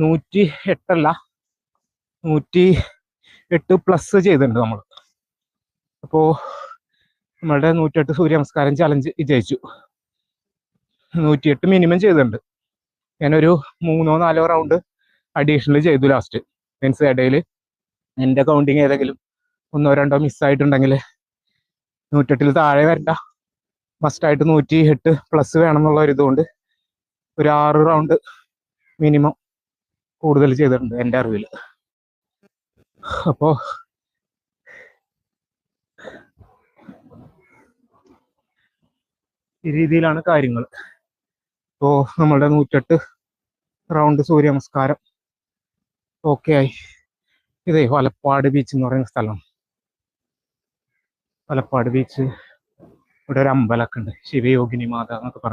നൂറ്റി എട്ടല്ല നൂറ്റി എട്ട് പ്ലസ് ചെയ്തിട്ടുണ്ട് നമ്മൾ അപ്പോൾ നമ്മളുടെ നൂറ്റെട്ട് സൂര്യ നമസ്കാരം ചലഞ്ച് വിജയിച്ചു. നൂറ്റിയെട്ട് മിനിമം ചെയ്തിട്ടുണ്ട്. ഞാനൊരു മൂന്നോ നാലോ റൗണ്ട് അഡീഷണൽ ചെയ്തു ലാസ്റ്റ് മീൻസ് ഇടയിൽ എന്റെ കൗണ്ടിങ് ഏതെങ്കിലും ഒന്നോ രണ്ടോ മിസ്സായിട്ടുണ്ടെങ്കിൽ നൂറ്റെട്ടിൽ താഴെ വരണ്ട. മസ്റ്റായിട്ട് നൂറ്റി എട്ട് പ്ലസ് വേണം എന്നുള്ള ഒരു ഇതുകൊണ്ട് ഒരു ആറ് റൗണ്ട് മിനിമം കൂടുതൽ ചെയ്തിട്ടുണ്ട് എന്റെ അറിവിൽ അപ്പോ ഈ രീതിയിലാണ് കാര്യങ്ങൾ ഇപ്പോൾ നമ്മളുടെ നൂറ്റെട്ട് റൗണ്ട് സൂര്യ നമസ്കാരം ഓക്കെ ആയി. ഇതേ വലപ്പാട് ബീച്ച് എന്ന് പറയുന്ന സ്ഥലമാണ്. വലപ്പാട് ബീച്ച് ഇവിടെ ഒരു അമ്പലമൊക്കെ ഉണ്ട്. ശിവയോഗിനി മാത എന്നൊക്കെ പറഞ്ഞു